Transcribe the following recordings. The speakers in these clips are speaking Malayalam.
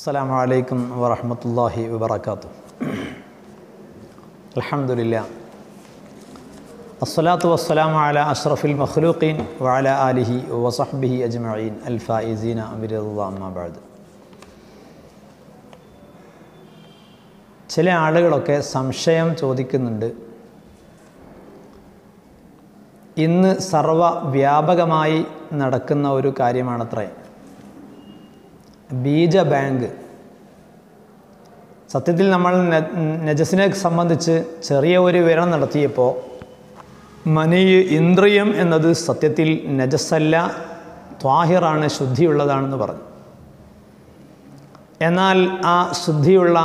അസ്സാം വലൈക്കും വാഹമത്തല്ലാഹി വാത്തു അലഹമില്ല അസ്സലാത്തു വസ്സലാം അല അഷ്റഫുൽ മഖ്ലൂഖീൻ വാല അലിഹി വസഹ്ബിഹി അജ്മീൻ അൽഫീന അമിരബാദ് ചില ആളുകളൊക്കെ സംശയം ചോദിക്കുന്നുണ്ട് ഇന്ന് സർവ വ്യാപകമായി നടക്കുന്ന ഒരു കാര്യമാണത്രേ? ബീജ ബാങ്ക് സത്യത്തിൽ നമ്മൾ നജസിനെ സംബന്ധിച്ച് ചെറിയ ഒരു വിവരം നടത്തിയപ്പോൾ മനി ഇന്ദ്രിയം എന്നത് സത്യത്തിൽ നജസ്സല്ല ത്വാഹിറാണ് ശുദ്ധിയുള്ളതാണെന്ന് പറഞ്ഞു. എന്നാൽ ആ ശുദ്ധിയുള്ള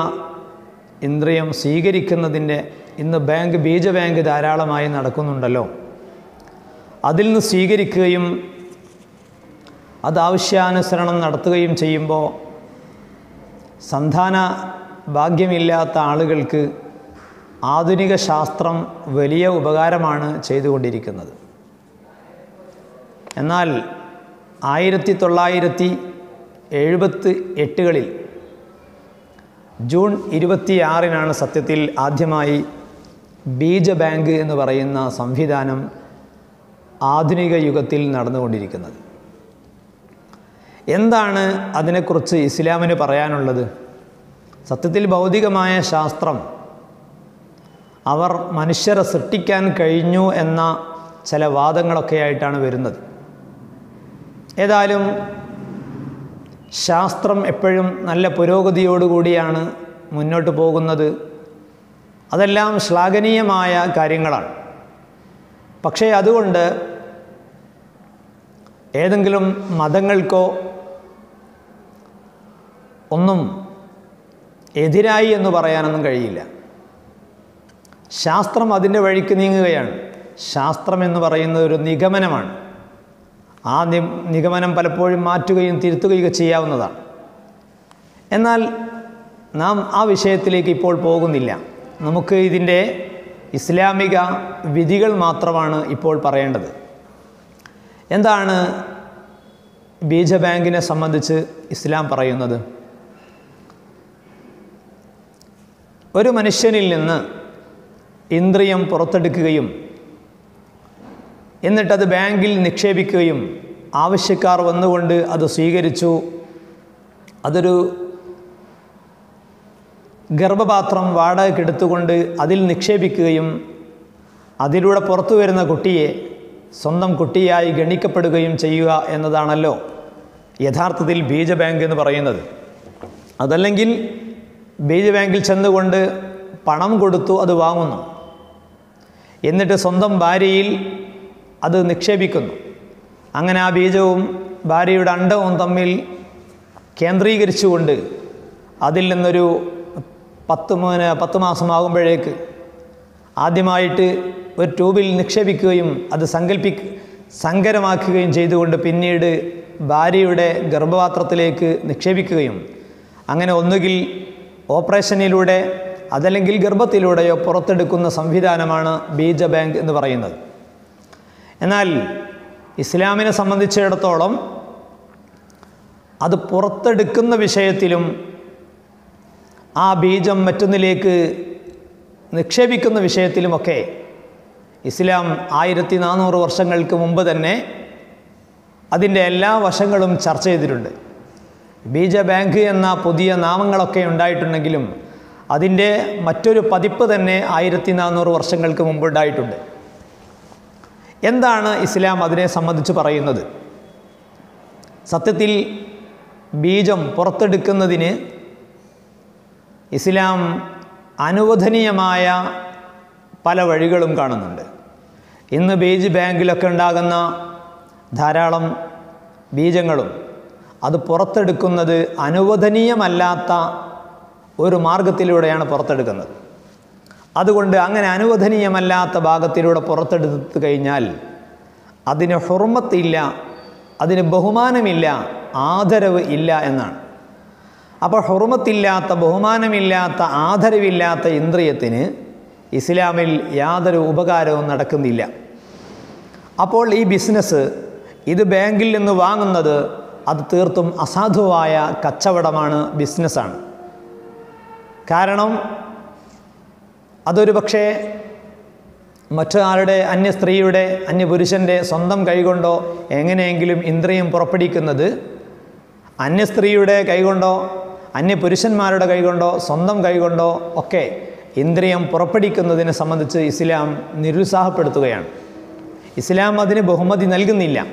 ഇന്ദ്രിയം സ്വീകരിക്കുന്നതിന്റെ ഇന്ന് ബാങ്ക് ബീജ ബാങ്ക് ധാരാളമായി നടക്കുന്നുണ്ടല്ലോ. അതിൽ നിന്ന് സ്വീകരിക്കുകയും അത് ആവശ്യാനുസരണം നടത്തുകയും ചെയ്യുമ്പോൾ സന്താന ഭാഗ്യമില്ലാത്ത ആളുകൾക്ക് ആധുനിക ശാസ്ത്രം വലിയ ഉപകാരമാണ് ചെയ്തുകൊണ്ടിരിക്കുന്നത്. എന്നാൽ ആയിരത്തി തൊള്ളായിരത്തി എഴുപത്തി എട്ടുകളിൽ ജൂൺ ഇരുപത്തിയാറിനാണ് സത്യത്തിൽ ആദ്യമായി ബീജ ബാങ്ക് എന്ന് പറയുന്ന സംവിധാനം ആധുനിക യുഗത്തിൽ നടന്നുകൊണ്ടിരിക്കുന്നത്. എന്താണ് അതിനെക്കുറിച്ച് ഇസ്ലാമിന് പറയാനുള്ളത്? സത്യത്തിൽ ഭൗതികമായ ശാസ്ത്രം അവർ മനുഷ്യരെ സൃഷ്ടിക്കാൻ കഴിഞ്ഞു എന്ന ചില വാദങ്ങളൊക്കെ ആയിട്ടാണ് വരുന്നത്. ഏതായാലും ശാസ്ത്രം എപ്പോഴും നല്ല പുരോഗതിയോടുകൂടിയാണ് മുന്നോട്ട് പോകുന്നത്. അതെല്ലാം ശ്ലാഘനീയമായ കാര്യങ്ങളാണ്. പക്ഷേ അതുകൊണ്ട് ഏതെങ്കിലും മതങ്ങൾക്കോ ഒന്നും എതിരായി എന്ന് പറയാനൊന്നും കഴിയില്ല. ശാസ്ത്രം അതിന്റെ വഴിക്ക് നീങ്ങുകയാണ്. ശാസ്ത്രം എന്ന് പറയുന്നത് ഒരു നിഗമനമാണ്. ആ നിഗമനം പലപ്പോഴും മാറ്റുകയും തിരുത്തുകയും ചെയ്യാവുന്നതാണ്. എന്നാൽ നാം ആ വിഷയത്തിലേക്ക് ഇപ്പോൾ പോകുന്നില്ല. നമുക്ക് ഇതിന്റെ ഇസ്ലാമിക വിധികൾ മാത്രമാണ് ഇപ്പോൾ പറയേണ്ടത്. എന്താണ് ബീജബാങ്കിനെ സംബന്ധിച്ച് ഇസ്ലാം പറയുന്നത്? ഒരു മനുഷ്യനിൽ നിന്ന് ഇന്ദ്രിയം പുറത്തെടുക്കുകയും എന്നിട്ടത് ബാങ്കിൽ നിക്ഷേപിക്കുകയും ആവശ്യക്കാർ വന്നുകൊണ്ട് അത് സ്വീകരിച്ചു. അതൊരു ഗർഭപാത്രം വാടകയ്ക്കെടുത്തുകൊണ്ട് അതിൽ നിക്ഷേപിക്കുകയും അതിലൂടെ പുറത്തു വരുന്ന കുട്ടിയെ സ്വന്തം കുട്ടിയായി ഗണിക്കപ്പെടുകയും ചെയ്യുക എന്നതാണല്ലോ യഥാർത്ഥത്തിൽ ബീജ ബാങ്ക് എന്ന് പറയുന്നത്. അതല്ലെങ്കിൽ ബീജ ബാങ്കിൽ ചെന്നുകൊണ്ട് പണം കൊടുത്തു അത് വാങ്ങുന്നു. എന്നിട്ട് സ്വന്തം ഭാര്യയിൽ അത് നിക്ഷേപിക്കുന്നു. അങ്ങനെ ആ ബീജവും ഭാര്യയുടെ അണ്ടവും തമ്മിൽ കേന്ദ്രീകരിച്ചുകൊണ്ട് അതിൽ നിന്നൊരു പത്ത് മൂന്ന് പത്ത് മാസമാകുമ്പോഴേക്ക് ആദ്യമായിട്ട് ഒരു ട്യൂബിൽ നിക്ഷേപിക്കുകയും അത് സങ്കല്പി സങ്കരമാക്കുകയും ചെയ്തുകൊണ്ട് പിന്നീട് ഭാര്യയുടെ ഗർഭപാത്രത്തിലേക്ക് നിക്ഷേപിക്കുകയും. അങ്ങനെ ഒന്നുകിൽ ഓപ്പറേഷനിലൂടെ അതല്ലെങ്കിൽ ഗർഭത്തിലൂടെയോ പുറത്തെടുക്കുന്ന സംവിധാനമാണ് ബീജ ബാങ്ക് എന്ന് പറയുന്നത്. എന്നാൽ ഇസ്ലാമിനെ സംബന്ധിച്ചിടത്തോളം അത് പുറത്തെടുക്കുന്ന വിഷയത്തിലും ആ ബീജം മറ്റൊന്നിലേക്ക് നിക്ഷേപിക്കുന്ന വിഷയത്തിലുമൊക്കെ ഇസ്ലാം ആയിരത്തി നാനൂറ് വർഷങ്ങൾക്ക് മുമ്പ് തന്നെ അതിന്റെ എല്ലാ വശങ്ങളും ചർച്ച ചെയ്തിട്ടുണ്ട്. ബീജ ബാങ്ക് എന്ന പുതിയ നാമങ്ങളൊക്കെ ഉണ്ടായിട്ടുണ്ടെങ്കിലും അതിന്റെ മറ്റൊരു പതിപ്പ് തന്നെ ആയിരത്തി നാനൂറ് വർഷങ്ങൾക്ക് മുമ്പ് ഉണ്ടായിട്ടുണ്ട്. എന്താണ് ഇസ്ലാം അതിനെ സംബന്ധിച്ച് പറയുന്നത്? സത്യത്തിൽ ബീജം പുറത്തെടുക്കുന്നതിന് ഇസ്ലാം അനുവദനീയമായ പല വഴികളും കാണുന്നുണ്ട്. ഇന്ന് ബീജ് ബാങ്കിലൊക്കെ ഉണ്ടാകുന്ന ധാരാളം ബീജങ്ങളും അത് പുറത്തെടുക്കുന്നത് അനുവദനീയമല്ലാത്ത ഒരു മാർഗത്തിലൂടെയാണ് പുറത്തെടുക്കുന്നത്. അതുകൊണ്ട് അങ്ങനെ അനുവദനീയമല്ലാത്ത ഭാഗത്തിലൂടെ പുറത്തെടുത്തു കഴിഞ്ഞാൽ അതിന് ഹുർമത്തില്ല അതിന് ബഹുമാനമില്ല ആദരവ് ഇല്ല എന്നാണ്. അപ്പോൾ ഹുർമത്തില്ലാത്ത ബഹുമാനമില്ലാത്ത ആദരവില്ലാത്ത ഇന്ദ്രിയത്തിന് ഇസ്ലാമിൽ യാതൊരു ഉപകാരവും നടക്കുന്നില്ല. അപ്പോൾ ഈ ബിസിനസ് ഇത് ബാങ്കിൽ നിന്ന് വാങ്ങുന്നത് അത് തീർത്തും അസാധുവായ കച്ചവടമാണ് ബിസിനസ്സാണ്. കാരണം അതൊരു പക്ഷേ മറ്റൊരാളുടെ അന്യ സ്ത്രീയുടെ അന്യ പുരുഷന്റെ സ്വന്തം കൈകൊണ്ടോ എങ്ങനെയെങ്കിലും ഇന്ദ്രിയം പുറപ്പെടുവിക്കുന്നത് അന്യ സ്ത്രീയുടെ കൈകൊണ്ടോ അന്യ പുരുഷന്മാരുടെ കൈകൊണ്ടോ സ്വന്തം കൈകൊണ്ടോ ഒക്കെ ഇന്ദ്രിയം പുറപ്പെടുവിക്കുന്നതിനെ സംബന്ധിച്ച് ഇസ്ലാം നിരുത്സാഹപ്പെടുത്തുകയാണ്. ഇസ്ലാം അതിന് ബഹുമതി നൽകുന്നില്ല.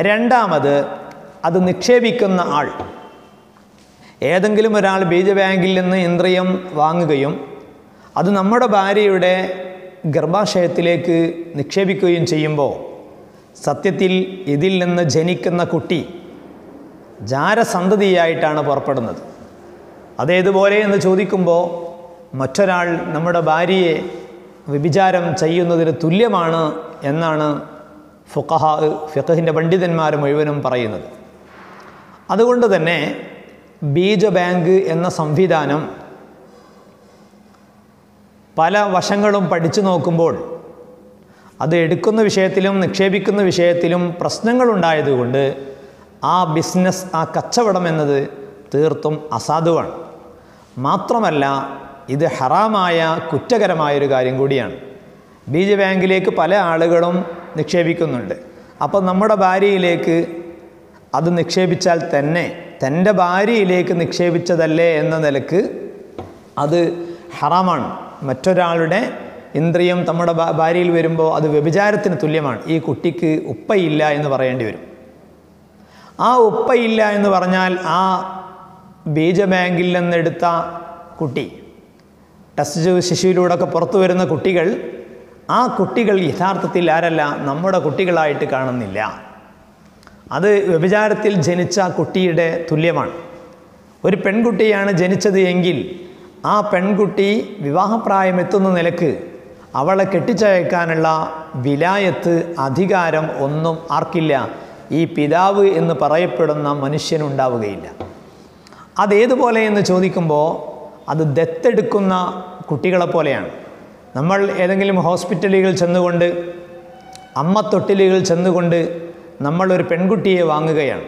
രണ്ടാമത് അത് നിക്ഷേപിക്കുന്ന ആൾ. ഏതെങ്കിലും ഒരാൾ ബീജ ബാങ്കിൽ നിന്ന് ഇന്ദ്രിയം വാങ്ങുകയും അത് നമ്മുടെ ഭാര്യയുടെ ഗർഭാശയത്തിലേക്ക് നിക്ഷേപിക്കുകയും ചെയ്യുമ്പോൾ സത്യത്തിൽ ഇതിൽ നിന്ന് ജനിക്കുന്ന കുട്ടി ജാരസന്തതിയായിട്ടാണ് പുറപ്പെടുന്നത്. അതേതുപോലെ എന്ന് ചോദിക്കുമ്പോൾ മറ്റൊരാൾ നമ്മുടെ ഭാര്യയെ വ്യഭിചാരം ചെയ്യുന്നതിന് തുല്യമാണ് എന്നാണ് ഫുഖഹ ഫിഖഹിന്റെ പണ്ഡിതന്മാർ മുഴുവനും പറയുന്നത്. അതുകൊണ്ട് തന്നെ ബീജ ബാങ്ക് എന്ന സംവിധാനം പല വശങ്ങളും പഠിച്ചു നോക്കുമ്പോൾ അത് എടുക്കുന്ന വിഷയത്തിലും നിക്ഷേപിക്കുന്ന വിഷയത്തിലും പ്രശ്നങ്ങളുണ്ടായതുകൊണ്ട് ആ ബിസിനസ് ആ കച്ചവടം എന്നത് തീർത്തും അസാധുവാണ്. മാത്രമല്ല ഇത് ഹറാമായ കുറ്റകരമായൊരു കാര്യം കൂടിയാണ്. ബീജ ബാങ്കിലേക്ക് പല ആളുകളും നിക്ഷേപിക്കുന്നുണ്ട്. അപ്പോൾ നമ്മുടെ ഭാര്യയിലേക്ക് അത് നിക്ഷേപിച്ചാൽ തന്നെ തന്റെ ഭാര്യയിലേക്ക് നിക്ഷേപിച്ചതല്ലേ എന്ന നിലയ്ക്ക് അത് ഹറാമാണ്. മറ്റൊരാളുടെ ഇന്ദ്രിയം നമ്മുടെ ഭാര്യയിൽ വരുമ്പോൾ അത് വ്യഭിചാരത്തിന് തുല്യമാണ്. ഈ കുട്ടിക്ക് ഉപ്പയില്ല എന്ന് പറയേണ്ടി വരും. ആ ഉപ്പയില്ല എന്ന് പറഞ്ഞാൽ ആ ബീജ ബാങ്കിൽ നിന്നെടുത്ത കുട്ടി ടെസ്റ്റ് ശിശുവിലൂടെയൊക്കെ പുറത്തു വരുന്ന കുട്ടികൾ ആ കുട്ടികൾ യഥാർത്ഥത്തിൽ ആരല്ല? നമ്മുടെ കുട്ടികളായിട്ട് കാണുന്നില്ല. അത് വ്യഭിചാരത്തിൽ ജനിച്ച കുട്ടിയുടെ തുല്യമാണ്. ഒരു പെൺകുട്ടിയാണ് ജനിച്ചത് എങ്കിൽ ആ പെൺകുട്ടി വിവാഹപ്രായം എത്തുന്ന നിലയ്ക്ക് അവളെ കെട്ടിച്ചയക്കാനുള്ള വിലായത്ത് അധികാരം ഒന്നും ആർക്കില്ല. ഈ പിതാവ് എന്ന് പറയപ്പെടുന്ന മനുഷ്യനുണ്ടാവുകയില്ല അതേതുപോലെ എന്ന് ചോദിക്കുമ്പോൾ അത് ദത്തെടുക്കുന്ന കുട്ടികളെ പോലെയാണ്. നമ്മൾ ഏതെങ്കിലും ഹോസ്പിറ്റലുകൾ ചെന്നുകൊണ്ട് അമ്മ തൊട്ടിലുകൾ ചെന്നുകൊണ്ട് നമ്മളൊരു പെൺകുട്ടിയെ വാങ്ങുകയാണ്.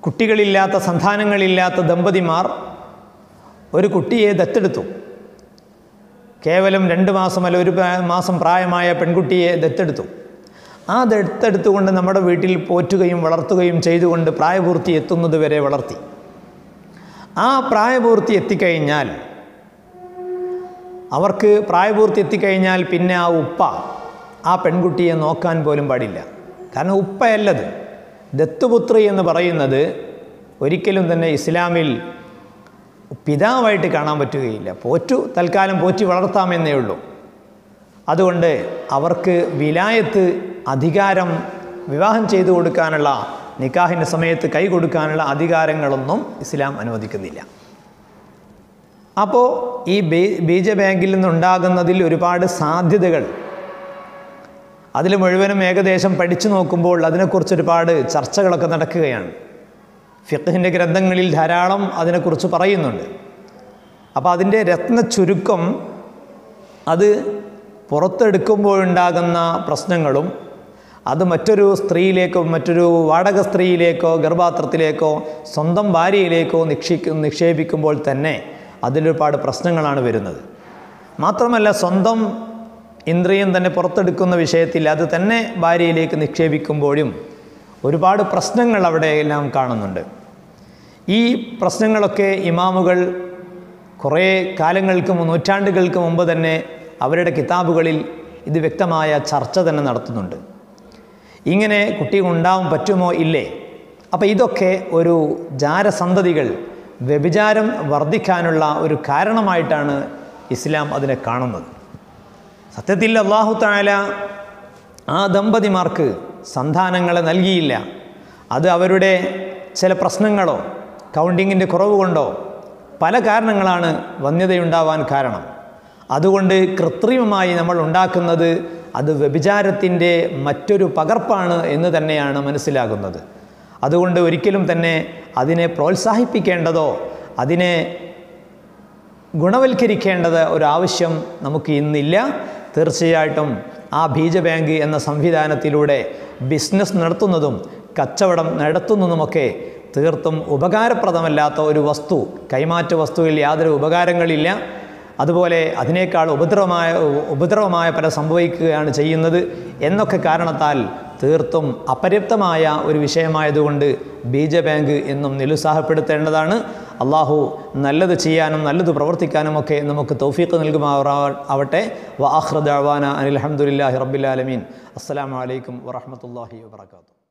കുട്ടികളില്ലാത്ത സന്താനങ്ങളില്ലാത്ത ദമ്പതിമാർ ഒരു കുട്ടിയെ ദത്തെടുത്തു. കേവലം രണ്ട് മാസം അല്ല ഒരു മാസം പ്രായമായ പെൺകുട്ടിയെ ദത്തെടുത്തു. ആ ദത്തെടുത്തുകൊണ്ട് നമ്മുടെ വീട്ടിൽ പോറ്റുകയും വളർത്തുകയും ചെയ്തുകൊണ്ട് പ്രായപൂർത്തി എത്തുന്നത് വരെ വളർത്തി. ആ പ്രായപൂർത്തി എത്തിക്കഴിഞ്ഞാൽ അവർക്ക് പ്രായപൂർത്തി എത്തിക്കഴിഞ്ഞാൽ പിന്നെ ആ ഉപ്പ ആ പെൺകുട്ടിയെ നോക്കാൻ പോലും പാടില്ല. കാരണം ഉപ്പയല്ലത്. ദത്തുപുത്രി എന്ന് പറയുന്നത് ഒരിക്കലും തന്നെ ഇസ്ലാമിൽ പിതാവായിട്ട് കാണാൻ പറ്റുകയില്ല. പോറ്റു തൽക്കാലം പോറ്റി വളർത്താമെന്നേ ഉള്ളൂ. അതുകൊണ്ട് അവർക്ക് വിലായത്ത് അധികാരം വിവാഹം ചെയ്തു കൊടുക്കാനുള്ള നിക്കാഹിന്റെ സമയത്ത് കൈ കൊടുക്കാനുള്ള അധികാരങ്ങളൊന്നും ഇസ്ലാം അനുവദിക്കുന്നില്ല. അപ്പോൾ ഈ ബീജ ബാങ്കിൽ നിന്നുണ്ടാകുന്നതിൽ ഒരുപാട് സാധ്യതകൾ. അതിൽ മുഴുവനും ഏകദേശം പഠിച്ചു നോക്കുമ്പോൾ അതിനെക്കുറിച്ച് ഒരുപാട് ചർച്ചകളൊക്കെ നടക്കുകയാണ്. ഫിഖിന്റെ ഗ്രന്ഥങ്ങളിൽ ധാരാളം അതിനെക്കുറിച്ച് പറയുന്നുണ്ട്. അപ്പോൾ അതിന്റെ രത്ന ചുരുക്കം അത് പുറത്തെടുക്കുമ്പോഴുണ്ടാകുന്ന പ്രശ്നങ്ങളും അത് മറ്റൊരു സ്ത്രീയിലേക്കോ മറ്റൊരു വാടക സ്ത്രീയിലേക്കോ ഗർഭാത്രത്തിലേക്കോ സ്വന്തം ഭാര്യയിലേക്കോ നിക്ഷേപിക്കും നിക്ഷേപിക്കുമ്പോൾ തന്നെ അതിലൊരുപാട് പ്രശ്നങ്ങളാണ് വരുന്നത്. മാത്രമല്ല സ്വന്തം ഇന്ദ്രിയം തന്നെ പുറത്തെടുക്കുന്ന വിഷയത്തിൽ അത് തന്നെ ഭാര്യയിലേക്ക് നിക്ഷേപിക്കുമ്പോഴും ഒരുപാട് പ്രശ്നങ്ങൾ അവിടെ എല്ലാം കാണുന്നുണ്ട്. ഈ പ്രശ്നങ്ങളൊക്കെ ഇമാമുകൾ കുറേ കാലങ്ങൾക്ക് നൂറ്റാണ്ടുകൾക്ക് മുമ്പ് തന്നെ അവരുടെ കിതാബുകളിൽ ഇത് വ്യക്തമായ ചർച്ച തന്നെ നടത്തുന്നുണ്ട്. ഇങ്ങനെ കുട്ടികൾ ഉണ്ടാവാൻ പറ്റുമോ? ഇല്ലേ? അപ്പോൾ ഇതൊക്കെ ഒരു ജാരസന്തതികൾ വ്യഭിചാരം വർദ്ധിക്കാനുള്ള ഒരു കാരണമായിട്ടാണ് ഇസ്ലാം അതിനെ കാണുന്നത്. സത്യത്തിൽ അള്ളാഹു താല ആ ദമ്പതിമാർക്ക് സന്താനങ്ങളെ നൽകിയില്ല. അത് അവരുടെ ചില പ്രശ്നങ്ങളോ കൗണ്ടിങ്ങിന്റെ കുറവ് കൊണ്ടോ പല കാരണങ്ങളാണ് വന്യതയുണ്ടാവാൻ കാരണം. അതുകൊണ്ട് കൃത്രിമമായി നമ്മൾ ഉണ്ടാക്കുന്നത് അത് വ്യഭിചാരത്തിന്റെ മറ്റൊരു പകർപ്പാണ് എന്ന് തന്നെയാണ് മനസ്സിലാകുന്നത്. അതുകൊണ്ട് ഒരിക്കലും തന്നെ അതിനെ പ്രോത്സാഹിപ്പിക്കേണ്ടതോ അതിനെ ഗുണവൽക്കരിക്കേണ്ടത് ഒരാവശ്യം നമുക്ക് ഇന്നില്ല. തീർച്ചയായിട്ടും ആ ബീജ ബാങ്ക് എന്ന സംവിധാനത്തിലൂടെ ബിസിനസ് നടത്തുന്നതും കച്ചവടം നടത്തുന്നതുമൊക്കെ തീർത്തും ഉപകാരപ്രദമല്ലാത്ത ഒരു വസ്തു കൈമാറ്റ വസ്തുവിൽ യാതൊരു ഉപകാരങ്ങളില്ല. അതുപോലെ അതിനേക്കാൾ ഉപദ്രവമായ ഉപദ്രവമായ പല സംഭവിക്കുകയാണ് ചെയ്യുന്നത് എന്നൊക്കെ കാരണത്താൽ തീർത്തും അപര്യാപ്തമായ ഒരു വിഷയമായതുകൊണ്ട് ബീജ ബാങ്ക് എന്നും നിരുത്സാഹപ്പെടുത്തേണ്ടതാണ്. അള്ളാഹു നല്ലത് ചെയ്യാനും നല്ലത് പ്രവർത്തിക്കാനുമൊക്കെ നമുക്ക് തൗഫീഖ് നൽകുമാറാവട്ടെ. വ ആഹ്റദ് അവാന അനിൽ അഹമ്മദില്ലാഹി റബ്ബിലാലമീൻ അസ്സലാമു അലൈക്കും വറഹമത്തല്ലാഹി വാത്തു